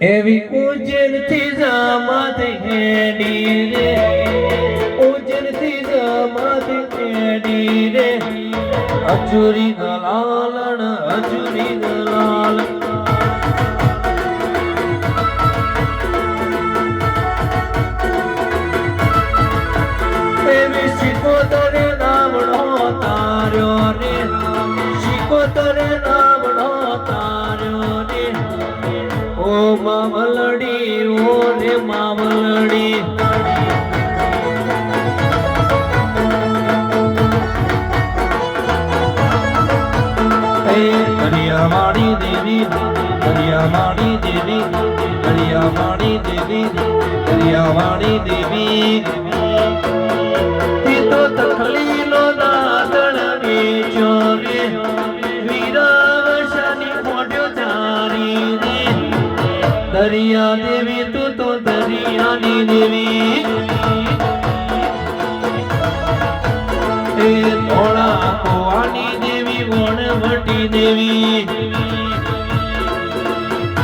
એવી ઉજ્જૈનથી જમાત હેડી રે. ઉજ્જૈનથી જમાત હેડી રે. અચુરી દલાલણ અચુરી દલાલ એવી શિકોતરે નામનો તાર્યો રે. શીખો નામનો તાર્યો ઓ મામલડી ઓ ને મામલડી હે દરિયાવાળી દેવી દરિયાવાળી દેવી દરિયાવાળી દેવી દરિયાવાળી દેવી. દરિયા દેવી તું તો દરિયાની દેવી. એ ધોળા કોવાની દેવી વણવટી દેવી.